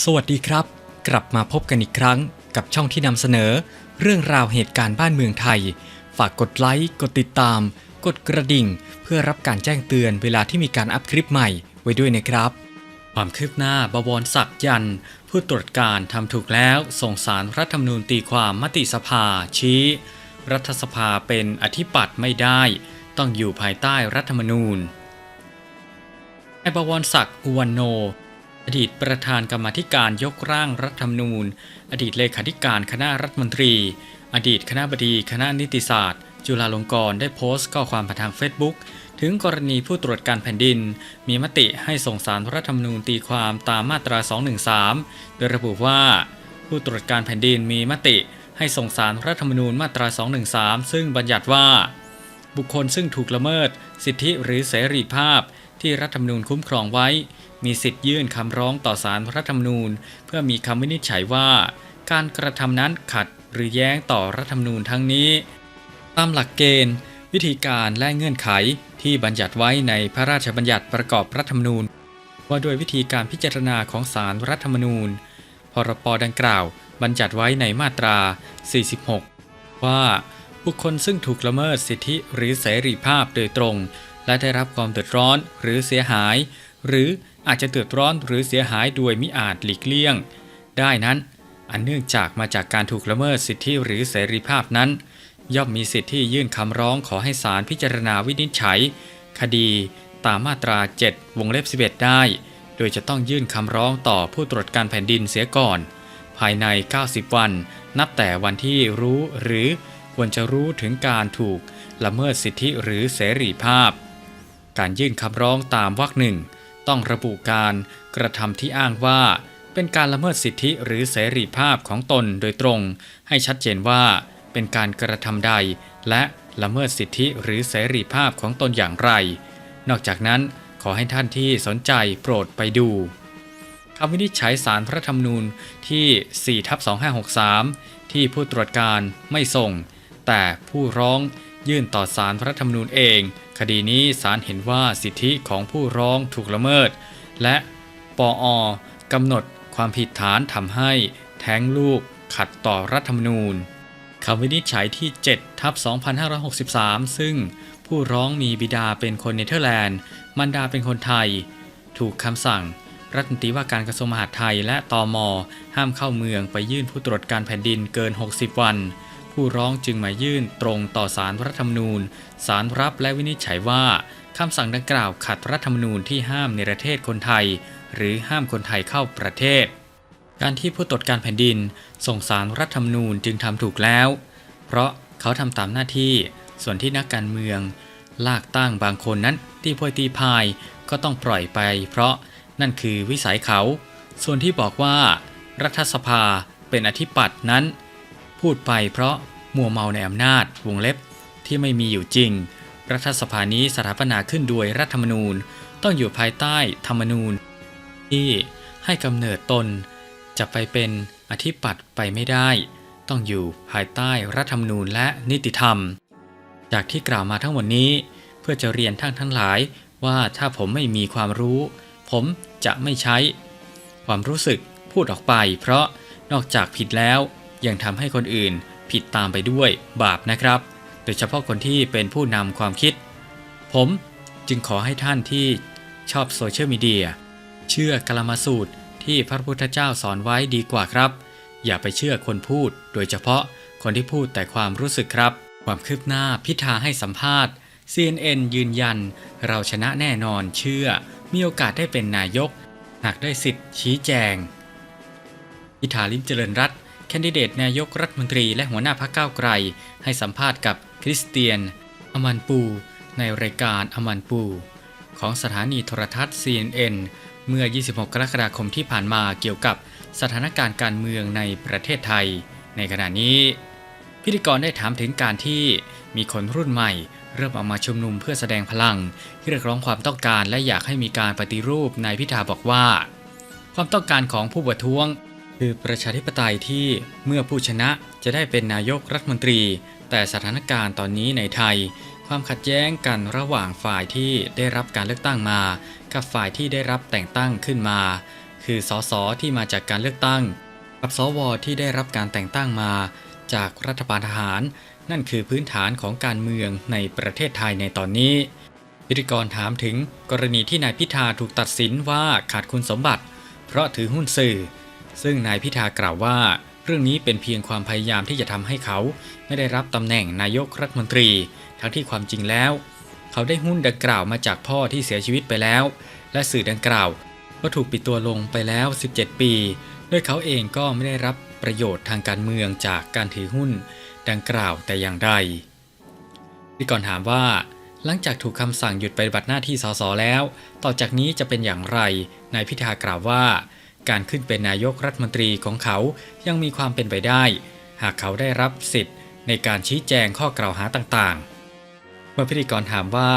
สวัสดีครับ กลับมาพบกันอีกครั้งกับช่องที่นำเสนอ เรื่องราวเหตุการณ์บ้านเมืองไทย ฝากกดไลค์ กดติดตาม กดกระดิ่ง เพื่อรับการแจ้งเตือนเวลาที่มีการอัพคลิปใหม่ไว้ด้วยนะครับ ความคืบหน้าบวรศักดิ์ยัน ผู้ตรวจการทำถูกแล้ว ส่งสารรัฐธรรมนูญตีความมติสภา ชี้ รัฐสภาเป็นอธิปัตย์ไม่ได้ ต้องอยู่ภายใต้รัฐธรรมนูญนายบวรศักดิ์อุวันโน อดีตประธานกรรมธิการยกร่างรัฐธรรมนูญ อดีตเลขาธิการคณะรัฐมนตรี อดีตคณะบดีคณะนิติศาสตร์ จุฬาลงกรณ์ได้โพสต์ข้อความผ่านทางเฟซบุ๊กถึงกรณีผู้ตรวจการแผ่นดิน มีมติให้ส่งสารรัฐธรรมนูญตีความตามมาตรา 213 โดยระบุว่า ผู้ตรวจการแผ่นดินมีมติให้ส่งสารรัฐธรรมนูญมาตรา 213 ซึ่งบัญญัติว่า บุคคลซึ่งถูกละเมิด สิทธิหรือเสรีภาพ ที่รัฐธรรมนูญคุ้มครองไว้ มีสิทธิ์ยื่นคำร้องต่อศาลรัฐธรรมนูญ เพื่อมีคำวินิจฉัยว่า การกระทำนั้นขัดหรือแย้งต่อรัฐธรรมนูญทั้งนี้ ตามหลักเกณฑ์ วิธีการและเงื่อนไขที่บัญญัติไว้ในพระราชบัญญัติประกอบรัฐธรรมนูญ ว่าด้วยวิธีการพิจารณาของศาลรัฐธรรมนูญ พรปดังกล่าว บัญญัติไว้ในมาตรา 46 ว่าบุคคลซึ่งถูกละเมิดสิทธิหรือเสรีภาพโดยตรง และได้รับความเดือดร้อนหรือเสียหาย หรืออาจจะเดือดร้อนหรือเสียหายโดยมิอาจหลีกเลี่ยง ได้นั้น อันเนื่องจากมาจากการถูกละเมิดสิทธิหรือเสรีภาพนั้น ย่อมมีสิทธิยื่นคำร้องขอให้ศาลพิจารณาวินิจฉัย คดีตามมาตรา 7 วงเล็บ 11 ได้ โดยจะต้องยื่นคำร้องต่อผู้ตรวจการแผ่นดินเสียก่อน ภายใน 90 วัน นับแต่วันที่รู้หรือควรจะรู้ถึงการถูกละเมิดสิทธิหรือเสรีภาพ การยื่นคำร้องตามวรรคหนึ่งต้องระบุการกระทำที่อ้างว่า เป็นการละเมิดสิทธิหรือเสรีภาพของตนโดยตรง ให้ชัดเจนว่าเป็นการกระทำใด และละเมิดสิทธิหรือเสรีภาพของตนอย่างไร นอกจากนั้นขอให้ท่านที่สนใจโปรดไปดูคำวินิจฉัยสารพระธรรมนูญที่4ทับ2563 ที่ผู้ตรวจการไม่ส่ง แต่ผู้ร้อง ยื่นต่อสารพระธรรมนูญเอง คดีนี้ศาลเห็นว่าสิทธิของผู้ร้องถูกละเมิด และปออกำหนดความผิดฐานทำให้แท้งลูกขัดต่อรัฐธรรมนูญคำวินิจฉัยที่7ทับ2563 ซึ่งผู้ร้องมีบิดาเป็นคนเนเธอร์แลนด์ มารดาเป็นคนไทย ถูกคำสั่ง รัฐมนตรีว่าการกระทรวงมหาดไทยและตอมห้ามเข้าเมืองไปยื่นผู้ตรวจการแผ่นดินเกิน 60 วัน ผู้ร้องจึงมายื่นตรงต่อสารรัฐธรรมนูญสารรับและวินิจฉัยว่าคำสั่งดังกล่าวขัดรัฐธรรมนูญที่ห้ามในประเทศคนไทย หรือห้ามคนไทยเข้าประเทศ การที่ผู้ตรวจการแผ่นดิน ส่งสารรัฐธรรมนูญจึงทำถูกแล้ว เพราะเขาทำตามหน้าที่ส่วนที่นักการเมือง ลากตั้งบางคนนั้นตีโพยตีพายก็ต้องปล่อยไป เพราะนั่นคือวิสัยเขา ส่วนที่บอกว่า รัฐสภาเป็นอธิปัตย์นั้น พูดไปเพราะมัวเมาในอำนาจวงเล็บที่ไม่มีอยู่จริง รัฐสภานี้สถาปนาขึ้นโดยรัฐธรรมนูญ ต้องอยู่ภายใต้ธรรมนูญ ที่ให้กำเนิดตน จะไปเป็นอธิปัตย์ไปไม่ได้ ต้องอยู่ภายใต้รัฐธรรมนูญและนิติธรรม จากที่กล่าวมาทั้งหมดนี้ เพื่อจะเรียนท่านทั้งหลายว่าถ้าผมไม่มีความรู้ ผมจะไม่ใช้ ความรู้สึกพูดออกไป เพราะนอกจากผิดแล้ว ยังทำให้คนอื่นผิดตามไปด้วยบาปนะครับ โดยเฉพาะคนที่เป็นผู้นำความคิด ผมจึงขอให้ท่านที่ชอบโซเชียลมีเดียเชื่อกลมาสูตรที่พระพุทธเจ้าสอนไว้ดีกว่าครับ อย่าไปเชื่อคนพูด โดยเฉพาะคนที่พูดแต่ความรู้สึกครับ ความคืบหน้าพิธาให้สัมภาษณ์ CNN ยืนยัน เราชนะแน่นอนเชื่อ มีโอกาสได้เป็นนายก หากได้สิทธิ์ชี้แจง พิธาลิมเจริญรัตน์ คนดิเดตนายกรัฐมนตรีและหัวหน้าพรรคก้าวไกล ให้สัมภาษณ์กับคริสเตียน อมันปู ในรายการอมันปู ของสถานีโทรทัศน์ CNN เมื่อ 26 กรกฎาคมที่ผ่านมาเกี่ยวกับสถานการณ์การเมืองในประเทศไทย ในขณะนี้ พิธีกรได้ถามถึงการที่มีคนรุ่นใหม่ เริ่มออกมาชุมนุมเพื่อแสดงพลังเรียกร้องความต้องการและอยากให้มีการปฏิรูปนายพิธาบอกว่า ความต้องการของผู้ประท้วง คือประชาธิปไตยที่เมื่อผู้ชนะจะได้เป็นนายกรัฐมนตรี แต่สถานการณ์ตอนนี้ในไทย ความขัดแย้งกันระหว่างฝ่ายที่ได้รับการเลือกตั้งมา กับฝ่ายที่ได้รับแต่งตั้งขึ้นมา คือสสที่มาจากการเลือกตั้ง กับสวที่ได้รับการแต่งตั้งมา จากรัฐบาลทหาร นั่นคือพื้นฐานของการเมืองในประเทศไทยในตอนนี้พิธีกรถามถึงกรณีที่นายพิธาถูกตัดสินว่าขาดคุณสมบัติ เพราะถือหุ้นสื่อ ซึ่งนายพิธากล่าวว่า เรื่องนี้เป็นเพียงความพยายามที่จะทำให้เขาไม่ได้รับตำแหน่งนายกรัฐมนตรี ทั้งที่ความจริงแล้ว เขาได้หุ้นดังกล่าวมาจากพ่อที่เสียชีวิตไปแล้ว และสื่อดังกล่าวก็ถูกปิดตัวลงไปแล้ว 17 ปีโดยเขาเองก็ไม่ได้รับประโยชน์ทางการเมืองจากการถือหุ้นดังกล่าวแต่อย่างใดพี่ก่อนถามว่า หลังจากถูกคำสั่งหยุดปฏิบัติหน้าที่สสแล้ว ต่อจากนี้จะเป็นอย่างไรนายพิธากล่าวว่า การขึ้นเป็นนายกรัฐมนตรีของเขายังมีความเป็นไปได้ หากเขาได้รับสิทธิ์ในการชี้แจงข้อกล่าวหาต่างๆ เมื่อพิธีกรถามว่า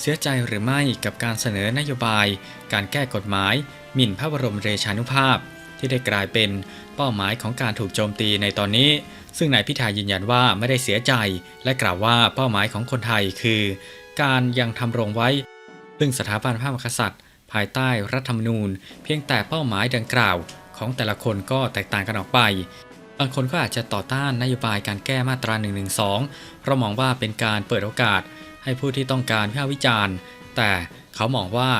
เสียใจหรือไม่กับการเสนอนโยบาย การแก้กฎหมาย หมิ่นพระบรมเดชานุภาพ ที่ได้กลายเป็นเป้าหมายของการถูกโจมตีในตอนนี้ ซึ่งนายพิธายืนยันว่าไม่ได้เสียใจ และกล่าวว่าเป้าหมายของคนไทยคือ การยังทำรงไว้ซึ่งสถาบันพระมหากษัตริย์ ภายใต้รัฐธรรมนูญ เพียงแต่เป้าหมายดังกล่าว ของแต่ละคนก็แตกต่างกันออกไป บางคนก็อาจจะต่อต้านนโยบายการแก้มาตรา1นึเพราะมองว่าเป็นการเปิดโอกาส ให้ผู้ที่ต้องการวิพากษ์วิจารณ์ แต่เขามองว่า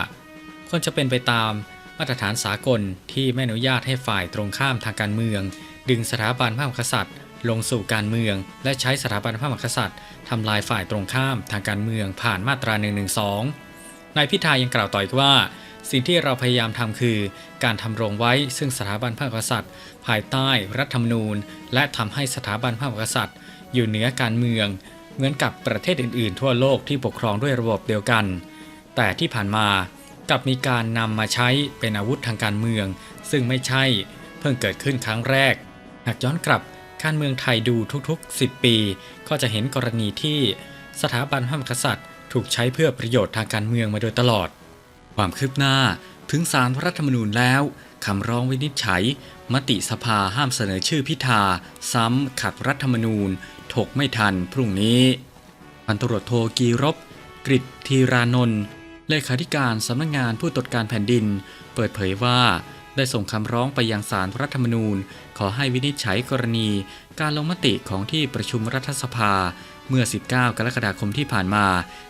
ควรจะเป็นไปตามมาตรฐานสากลที่ไม่อนุญาตให้ฝ่ายตรงข้ามทางการเมือง ดึงสถาบันพระมหากษัตริย์ ลงสู่การเมือง และใช้สถาบันพระมหากษัตริย์ทำลายฝ่ายตรงข้ามทางการเมืองผ่านมาตรา1นึนายพิธายังกล่าวต่ออีกว่า สิ่งที่เราพยายามทำคือ การทำรงไว้ซึ่งสถาบันพระมหากษัตริย์ ภายใต้รัฐธรรมนูญ และทำให้สถาบันพระมหากษัตริย์ อยู่เหนือการเมือง เหมือนกับประเทศอื่น ๆ ทั่วโลกที่ปกครองด้วยระบบเดียวกัน แต่ที่ผ่านมากลับมีการนำมาใช้เป็นอาวุธทางการเมือง ซึ่งไม่ใช่เพิ่งเกิดขึ้นครั้งแรก หากย้อนกลับการเมืองไทยดูทุกๆ 10 ปี ก็จะเห็นกรณีที่สถาบันพระมหากษัตริย์ ถูกใช้เพื่อประโยชน์ทางการเมืองมาโดยตลอด ความคืบหน้าถึงสารรัฐธรรมนูญแล้วคำร้องวินิจฉัย มติสภาห้ามเสนอชื่อพิธา ซ้ำขัดรัฐธรรมนูญ ถกไม่ทันพรุ่งนี้พันตรวจโทกีรบกริตทีรานนท์เลขาธิการสำนักงงานผู้ตรวจการแผ่นดิน เปิดเผยว่า ได้ส่งคำร้องไปยังสารรัฐธรรมนูญ ขอให้วินิจฉัยกรณี การลงมติของที่ประชุมรัฐสภา เมื่อ 19 กรกฎาคมที่ผ่านมา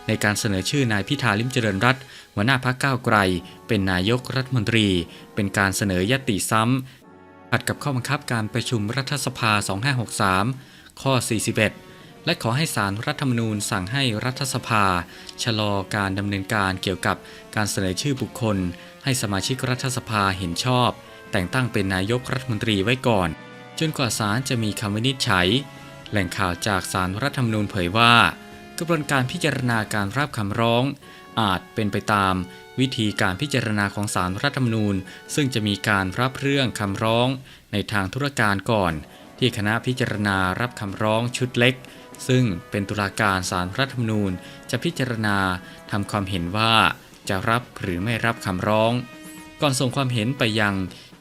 ในการเสนอชื่อนายพิธาลิมเจริญรัตน์หัวหน้าพักก้าวไกล เป็นนายกรัฐมนตรี เป็นการเสนอยติซ้ำขัดกับข้อบังคับการประชุมรัฐสภา 2563 ข้อ 41 และขอให้สารรัฐธรรมนูญสั่งให้รัฐสภา ชะลอการดำเนินการเกี่ยวกับการเสนอชื่อบุคคล ให้สมาชิกรัฐสภาเห็นชอบ แต่งตั้งเป็นนายกรัฐมนตรีไว้ก่อน จนกว่าศาลจะมีคำวินิจฉัย แหล่งข่าวจากสารรัฐธรรมนูญเผยว่ากระบวนการพิจารณาการรับคำร้อง อาจเป็นไปตาม วิธีการพิจารณาของสารรัฐธรรมนูญ ซึ่งจะมีการรับเรื่องคำร้อง ในทางธุรการก่อน ที่คณะพิจารณารับคำร้องชุดเล็ก ซึ่งเป็นตุลาการสารรัฐธรรมนูญ จะพิจารณาทำความเห็นว่า จะรับหรือไม่รับคำร้อง ก่อนส่งความเห็นไปยัง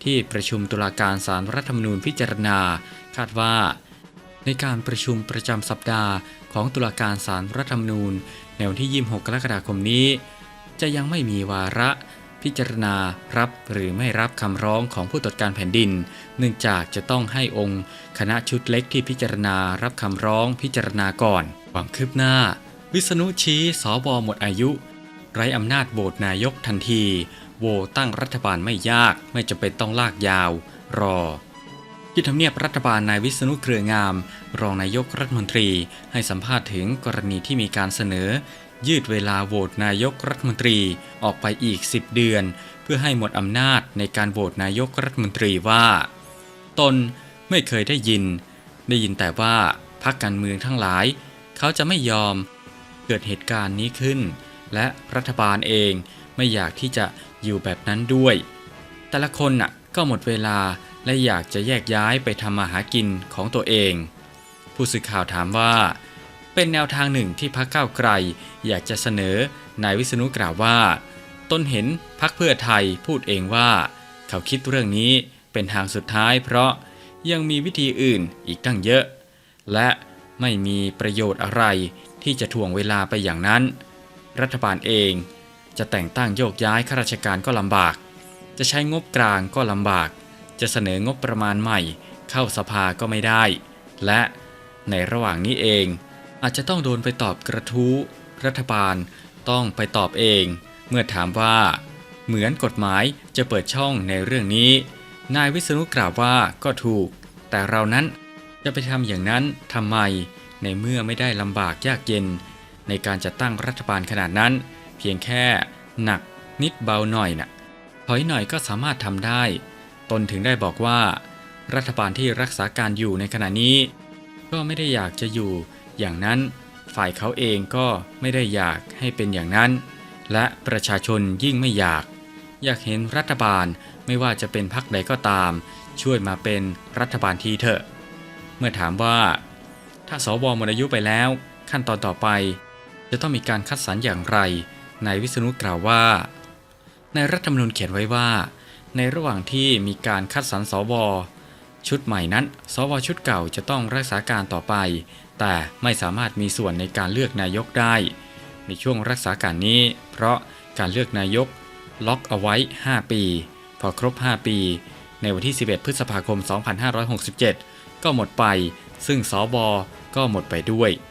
ที่ประชุมตุลาการสารรัฐธรรมนูญพิจารณา คาดว่า ในการประชุมประจำสัปดาห์ของตุลาการสารรัฐธรรมนูญ ในวันที่ 26 กรกฎาคมนี้ จะยังไม่มีวาระพิจารณารับหรือไม่รับคำร้องของผู้ตรวจการแผ่นดิน เนื่องจากจะต้องให้องค์คณะชุดเล็กที่พิจารณารับคำร้องพิจารณาก่อนความคืบหน้า วิษณุชี้สวหมดอายุ ไร้อำนาจโหวตนายกทันทีโหวตตั้งรัฐบาลไม่ยากไม่จำเป็นต้องลากยาว รอ ที่ทำเนียบรัฐบาลนายวิษณุเครืองาม รองนายกรัฐมนตรี ให้สัมภาษณ์ถึงกรณีที่มีการเสนอ ยืดเวลาโหวตนายกรัฐมนตรีออกไปอีก 10 เดือน เพื่อให้หมดอำนาจในการโหวตนายกรัฐมนตรีว่า ตนไม่เคยได้ยิน ได้ยินแต่ว่าพรรคการเมืองทั้งหลาย เขาจะไม่ยอมเกิดเหตุการณ์นี้ขึ้น และรัฐบาลเองไม่อยากที่จะอยู่แบบนั้นด้วย แต่ละคนน่ะก็หมดเวลา และอยากจะแยกย้ายไปทำมาหากินของตัวเอง ผู้สื่อข่าวถามว่า เป็นแนวทางหนึ่งที่พักเก้าไกล อยากจะเสนอนายวิษณุกล่าวว่า ต้นเห็นพักเพื่อไทยพูดเองว่า เขาคิดเรื่องนี้เป็นทางสุดท้ายเพราะยังมีวิธีอื่นอีกตั้งเยอะ และไม่มีประโยชน์อะไรที่จะถ่วงเวลาไปอย่างนั้น รัฐบาลเองจะแต่งตั้งโยกย้ายข้าราชการก็ลำบาก จะใช้งบกลางก็ลำบาก จะเสนองบประมาณใหม่ เข้าสภาก็ไม่ได้ และในระหว่างนี้เอง อาจจะต้องโดนไปตอบกระทู้ รัฐบาลต้องไปตอบเอง เมื่อถามว่า เหมือนกฎหมายจะเปิดช่องในเรื่องนี้ นายวิษณุกล่าวว่าก็ถูก แต่เรานั้นจะไปทำอย่างนั้นทำไม ในเมื่อไม่ได้ลำบากยากเย็น ในการจัดตั้งรัฐบาลขนาดนั้น เพียงแค่หนักนิดเบาหน่อยน่ะถอยหน่อยก็สามารถทำได้ ตนถึงได้บอกว่า รัฐบาลที่รักษาการอยู่ในขณะนี้ ก็ไม่ได้อยากจะอยู่ อย่างนั้นฝ่ายเขาเองก็ไม่ได้อยากให้เป็นอย่างนั้น และประชาชนยิ่งไม่อยาก อยากเห็นรัฐบาลไม่ว่าจะเป็นพรรคใดก็ตาม ช่วยมาเป็นรัฐบาลทีเถอะ เมื่อถามว่า ถ้าสวหมดอายุไปแล้ว ขั้นตอนต่อไป จะต้องมีการคัดสรรอย่างไรนายวิษณุกล่าวว่า ในรัฐธรรมนูญเขียนไว้ว่า ในระหว่างที่มีการคัดสรรสว ชุดใหม่นั้น สวชุดเก่าจะต้องรักษาการต่อไป แต่ไม่สามารถมีส่วนในการเลือกนายกได้ ในช่วงรักษาการนี้ เพราะการเลือกนายก ล็อกเอาไว้ 5 ปี พอครบ 5 ปี ในวันที่ 11 พฤษภาคม 2567 ก็หมดไป ซึ่งสวก็หมดไปด้วย